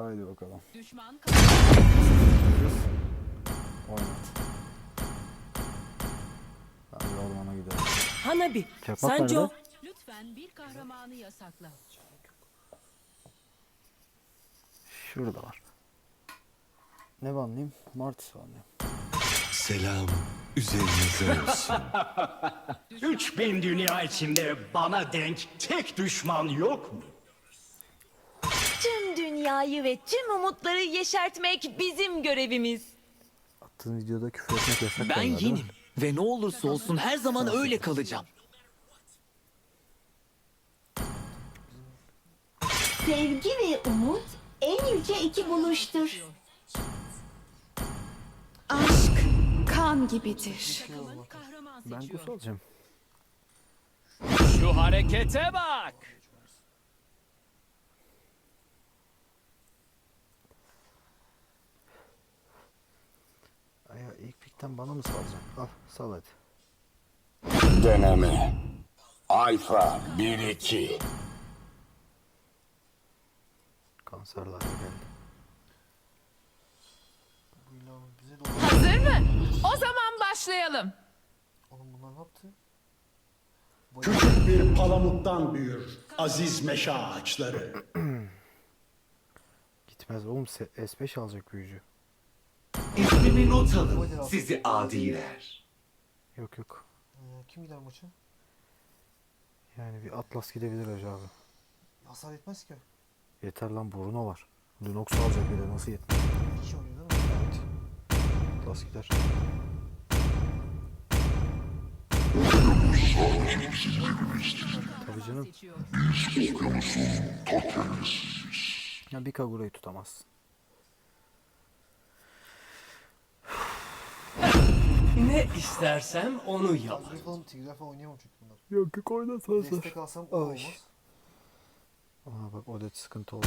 Haydi bakalım. Düşman Oynat. Hadi ormana gidelim. Hanabi, Çakmak sence nerede? Lütfen bir kahramanı yasakla. Şurada var. Ne banlayayım? Martis banlayayım. Selam üzerinize olsun. 3000 dünya içinde bana denk tek düşman yok mu? Dünyayı ve tüm umutları yeşertmek bizim görevimiz. Attığın videoda küfür etmek yasak Ben galiba, değil mi? yenim ve ne olursa olsun her zaman öyle kalacağım. Sevgi ve umut en yüce iki buluştur. Aşk kan gibidir. Ben kus alacağım. Şu harekete bak. Aya ilk pikten bana mı salacaksın? Al sal hadi. Deneme. Alfa 1-2. Kanserler geldi. Hazır mı? O zaman başlayalım. Küçük bir palamuttan büyür aziz meşe ağaçları. Gitmez oğlum se- S5 alacak büyücü. İsmimi not alın sizi adiler. Yok yok. Kim gider maça? Yani bir Atlas gidebilir Hacı abi. Hasar etmez ki. Yeter lan Bruno var. Lunox alacak bir de nasıl yetmez? İki kişi oynuyor değil mi? Atlas gider. Tabii canım. Seçiyor. Ya bir Kagura'yı tutamazsın. Ne istersem onu yap. Tigre falan, tigre falan oynayamam çünkü bunlar. Yok yok oynasana Destek alsam o da Ay. olmaz. Aa bak Odet sıkıntı oldu.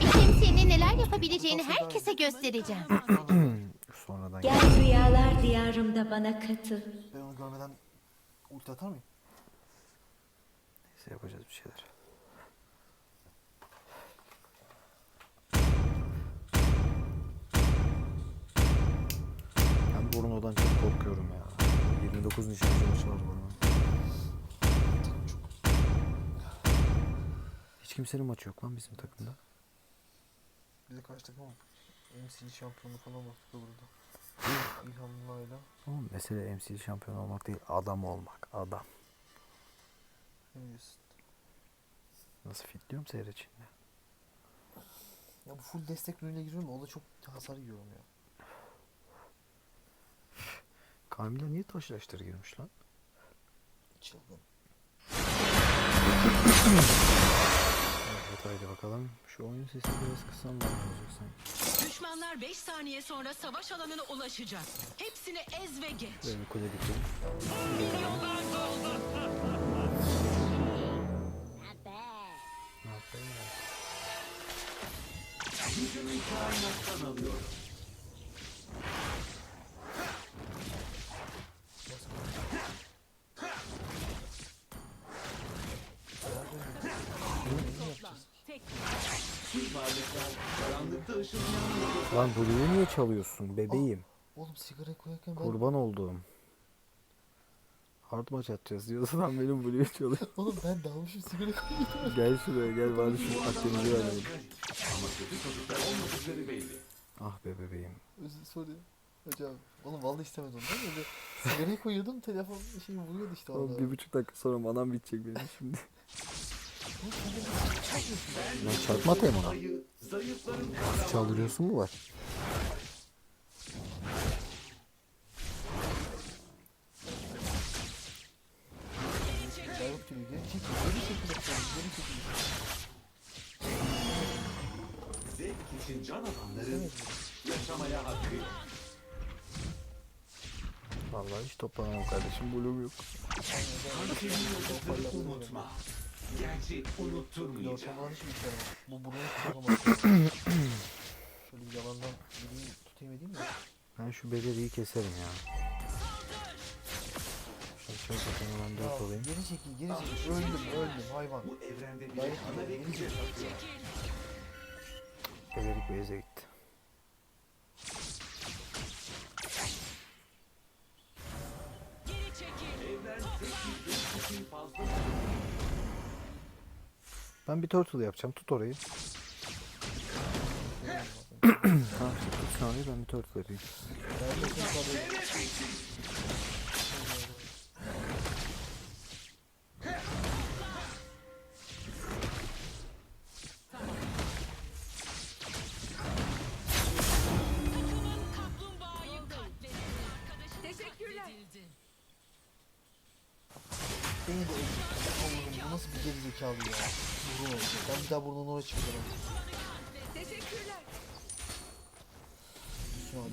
Bir kimsenin neler yapabileceğini herkese göstereceğim. Sonradan Gel rüyalar diyarımda bana katıl. Ben onu görmeden ulti atar mıyım? Neyse yapacağız bir şeyler. Korkuyorum ya. 29 nişancı maçı var Bruno. Hiç kimsenin maçı yok lan bizim takımda. Bir de karşı takım MCL şampiyonu falan baktık da burada. İlhamlı'yla. Ama mesele MCL şampiyon olmak değil, adam olmak. Adam. Ne diyorsun? Nasıl fitliyorum seyreçinde. Ya bu full destek ürününe giriyorum o da çok hasar yiyorum ya. Kamila niye taşlaştır girmiş lan? Çılgın. Evet haydi bakalım. Şu oyun sesi biraz kısam var olacak sanki. Düşmanlar 5 saniye sonra savaş alanına ulaşacak. Hepsini ez ve geç. Bir kule dikelim. Gücümü kainattan alıyorum. Lan Blue'yu niye çalıyorsun bebeğim? Oğlum sigara koyarken ben... Kurban olduğum. Hard maç atacağız diyorsun lan benim Blue'yu çalıyor. Oğlum ben dalmışım sigara koyuyorum. gel şuraya gel bari şu Akdeniz'i verelim. ama kötü çocuklar olmadıkları belli. Ah be bebeğim. Özür sorry. Hocam. Oğlum vallahi istemedim mi? Öyle sigarayı koyuyordum telefon şey vuruyordu işte Oğlum orada. bir buçuk dakika sonra manam bitecek benim şimdi. Lan çarpma atayım ona. Çaldırıyorsun mu var? Zevk için can alanların yaşamaya hakkı yok. Vallahi hiç toplanamam kardeşim. Blue'um yok. Yıldıkları unutma. Gerçi unutturmayacağım. Hiç bir şey yok. Bu buraya tutamaz. Şöyle bir yalandan gideyim tutayım edeyim mi? Ben şu beceriyi keserim ya. Şöyle çok bakayım hemen dört olayım. geri çekil, geri çekil. Öldüm, öldüm hayvan. Bu evrende bir Gayet ana ve güce. Belerik Beyze gitti. Geri çekil. Evren tek bir fazla. Ben bir turtle yapacağım. Tut orayı. tamam tut sen orayı ben bir turtle yapayım. Teşekkürler. Beni de nasıl bir geri zekalı ya. Burun oldu. Ben bir daha burnunu oraya çıkıyorum.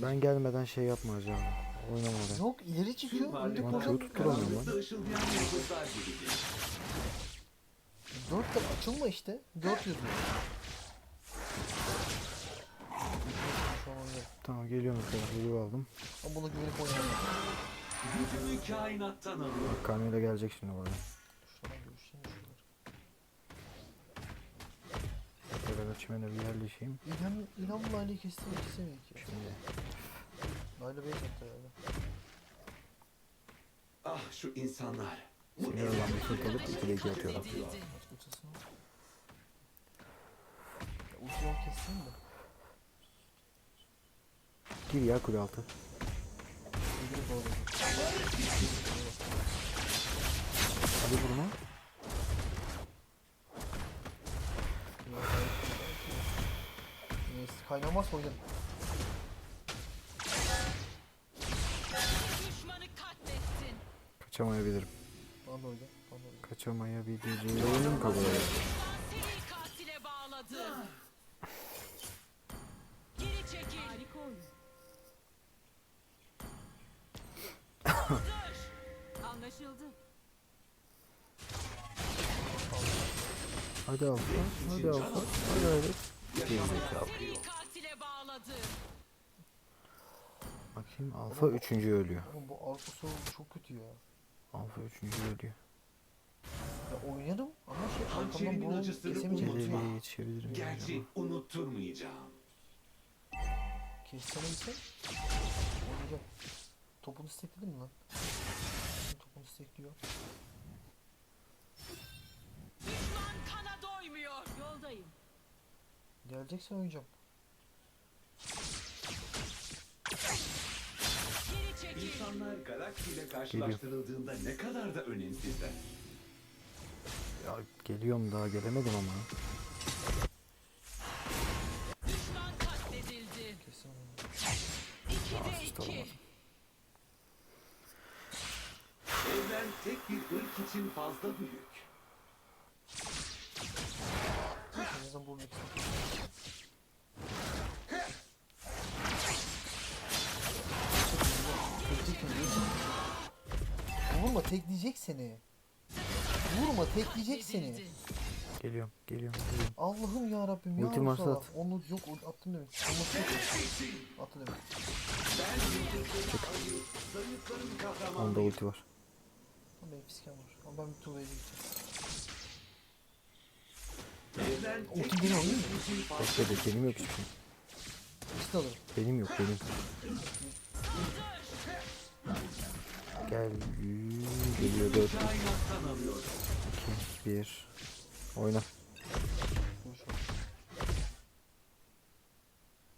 Ben gelmeden şey yapma hacı abi. Oynama oraya. Yok ileri çıkıyor. Önde koşuyor. tutturamıyorum lan. Dört de açılma işte. Dört yazıyor. Şu an oynuyorum. Tamam geliyorum arkadaşlar. Geliyor aldım. Ama buna güvenip oynayamam. Gücümü kainattan alıyorum. Kamera gelecek şimdi burada. Şuradan görüşeyim şuraları. Şöyle çimene bir yerleşeyim. İlham, İlham Lale'yi kestim. Kesemeyiz ki. Şimdi Lale Bey zaten herhalde. Ah şu insanlar. Bu sinir olan bir fırt alıp 2'de 2 atıyorum. Aç ultisini. Ya yok kestim de. Gir ya kule altı. Ödülü doğru. Hadi vurma. Düşmanı katlettin. Kaçamayabilirim. Bana oyna. Bana oyna. Kaçamayabilirim. Seni katile bağladı. Geri çekil. Harika oyun. Anlaşıldı. Hadi alfa. Hadi alfa. Hadi hayret. Gerizekalı. Seni katile bağladı. Bakayım alfa üçüncü ölüyor. Oğlum bu arka soru çok kötü ya. Alfa üçüncü ölüyor. Ya oynarım ama şey arkamdan Hançerimin bunu acısını kesemeyeceğim. unutma. İleriye yetişebilirim. Gerçi unutturmayacağım. Kessene gitsen. Oynayacağım. Topunu stekledin mi lan? Topunu stekliyor. Düşman kana doymuyor. Yoldayım. Geleceksen oynayacağım. Geri çekil. İnsanlar galaksiyle karşılaştırıldığında ne kadar da önemsizler. Ya geliyorum daha gelemedim ama. Düşman katledildi. İkide iki. olamadım. Evren tek bir ırk için fazla büyük. En azından tekleyecek seni. Vurma tekleyecek seni. Geliyorum, geliyorum, geliyorum. Allah'ım ya Rabbim ya Ultim Resulallah. at. Onu yok o- attım demek. Onu attım. Attı demek. Onda ulti var. Ama benim fiskem var. Ama ben bir tuvalet gideceğim. Ultim beni için fazla Bekle de benim yok hiçbir şey. İkisini alırım. Benim yok benim. Gel. Geliyor 4, kainattan alıyorum. 2, 1. Oyna.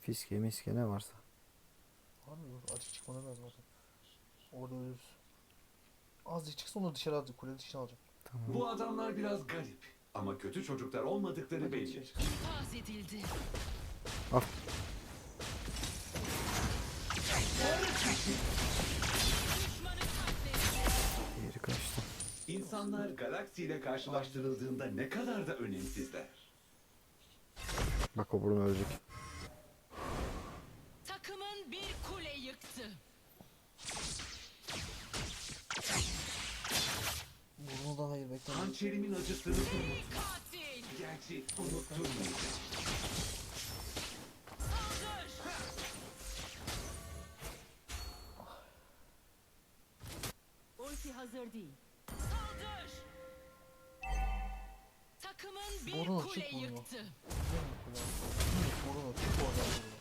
Fiske miske ne varsa. Harbi dur açık çıkmana lazım zaten. Orada ölürüz. Azıcık çıksın onu dışarı alacak. Kule dışına alacak. Tamam. Bu adamlar biraz garip. Ama kötü çocuklar olmadıkları belli. İnfaz edildi. Al. İnsanlar galaksiyle karşılaştırıldığında ne kadar da önemsizler. Bak o burun ölecek. Takımın bir kule yıktı. Burnudan hayır bekle. Hançerimin acısını unut. Katil. Gerçi unutturmayacağım. Saldır. Ulti hazır değil. Takımın bir Borun kule açık burnu. yıktı. Biliyor musun kule? Bruno çık oradan Bruno.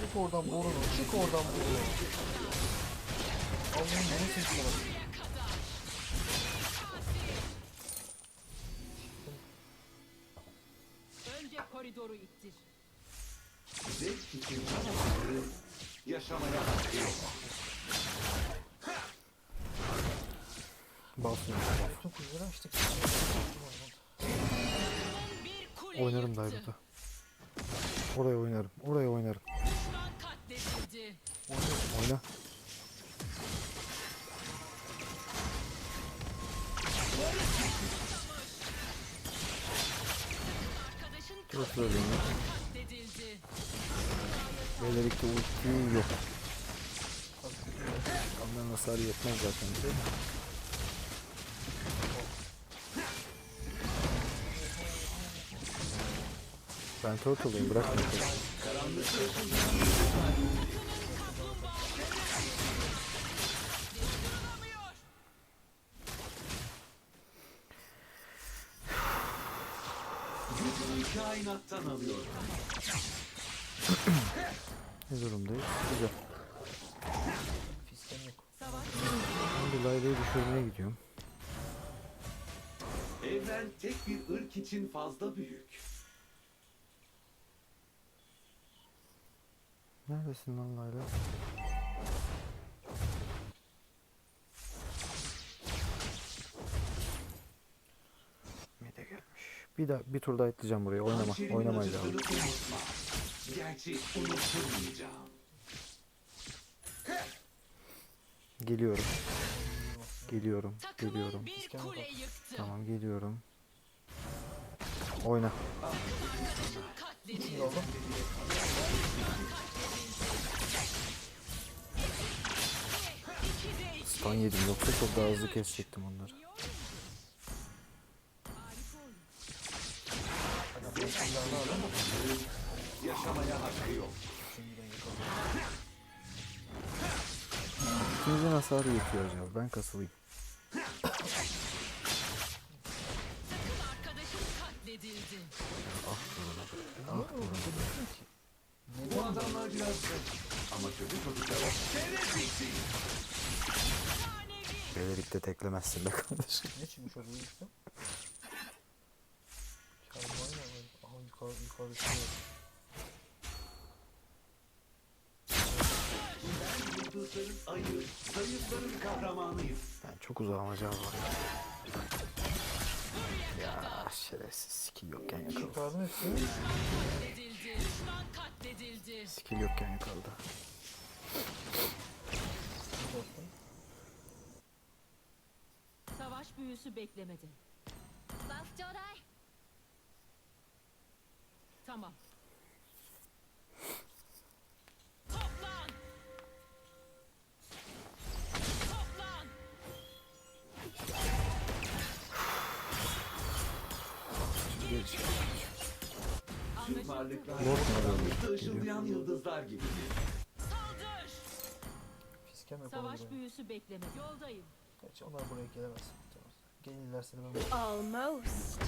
Çık oradan Bruno. Çık oradan Bruno. Allah'ım bunu seçtim. Önce koridoru ittir. Zevk için yaşamaya hakkı yok. Basmıyor. Bütün kuzuları açtık. Oynarım. Dairut'a. Oraya oynarım. Oraya oynarım. Oyna. Dur söyleyeyim ya. Beylerlikte ulti yok. Onların hasarı yetmez zaten. bize. Ben turtle'ıyım bırak beni. Ne durumdayız? Güzel. Fisken Layla'yı düşürmeye gidiyorum. Evren tek bir ırk için fazla büyük. Neredesin lan Layla? Mide gelmiş. Bir daha bir tur daha itleyeceğim buraya. Oynama. Hançerinin Oynamayacağım. Gerçi. Geliyorum. Geliyorum. Geliyorum. Tamam geliyorum. Oyna. Stun yedim yoksa çok daha hızlı kesecektim onları. Yaşamaya hakkı yok. İkinizin hasarı yetiyor acaba. Ben kasılayım. Arkadaşın katledildi. Bu adamlar biraz zayıf. Ama kötü çocuklar Beylerlikte teklemezsin be kardeşim. Ne çıkmış orada işte? Çarmıhayla mı? Aha yukarı yukarı çıkıyor. yıldızların ayı, zayıfların kahramanıyım. Ben çok uzağım acaba. Ya şerefsiz skill yokken yakaladı. Yukarıdan hepsi. Skill yokken yakaladı. Savaş büyüsü beklemedi. Tamam. Varlıklar karanlıkta ışıldayan yıldızlar gibi. Saldır. Fisken yok Savaş büyüsü beklemedi. Yoldayım. Gerçi onlar buraya gelemez. Tamam. Gelirlerse de ben Almost.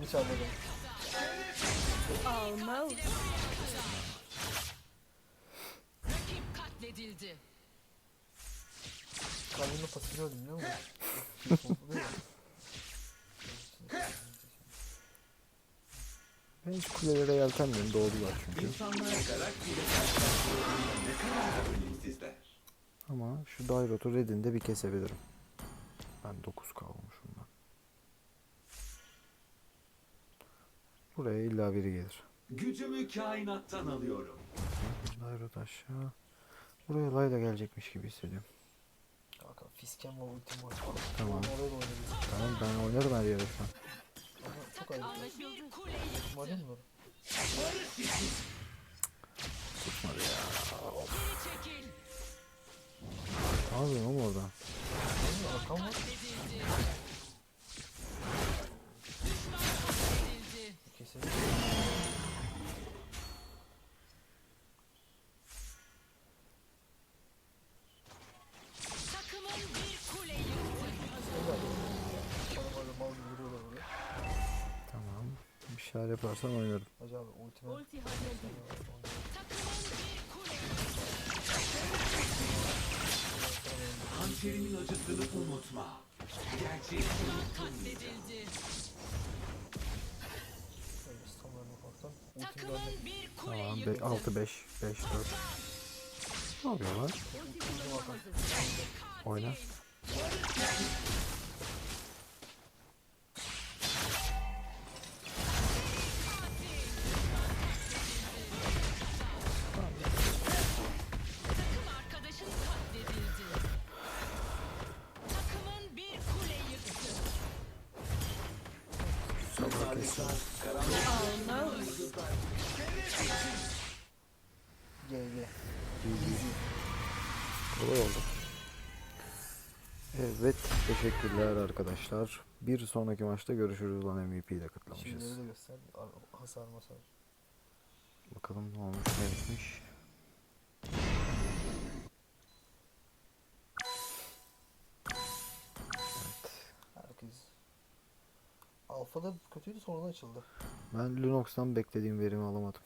Yanlış anladım. Almost. Rakip katledildi. Kalbimde pasifini öldüm değil mi? Ben hiç kulelere yeltenmiyorum. Doğdular çünkü. Ne. Ama şu Dairot'u Red'inde bir kesebilirim. Ben 9 kalmışım ben. Buraya illa biri gelir. Gücümü kainattan alıyorum. Dairot aşağı. Buraya Layla gelecekmiş gibi hissediyorum. Kanka fisken var ultim var. Tamam. Oraya da oynayabiliriz. Tamam ben oynarım her yere şu an. Ama çok ayıp. Mi bunları? Tutmadı ya. Ne yapıyorsun oğlum orada? Arkam var. Kesin. Takımın bir kule. Tamam. Bir şeyler yaparsan oynarım. Hacı abi ultime. Takımın bir kule Hançerimin acısını unutma. Gerçeği katledildi. Şöyle stamlarını ufaktan. Ultim Takımın bir kule Tamam. yıktı. 6 5 5 4. Ne yapıyorlar? Oyna. Kolay oldu. Evet. Teşekkürler arkadaşlar. Bir sonraki maçta görüşürüz lan MVP'yi de kutlamışız. Şimdileri de göster. Ar- Hasar masar. Bakalım ne olmuş ne bitmiş. Herkes. Alfa'da kötüydü sonradan açıldı. Ben Lunox'tan beklediğim verimi alamadım.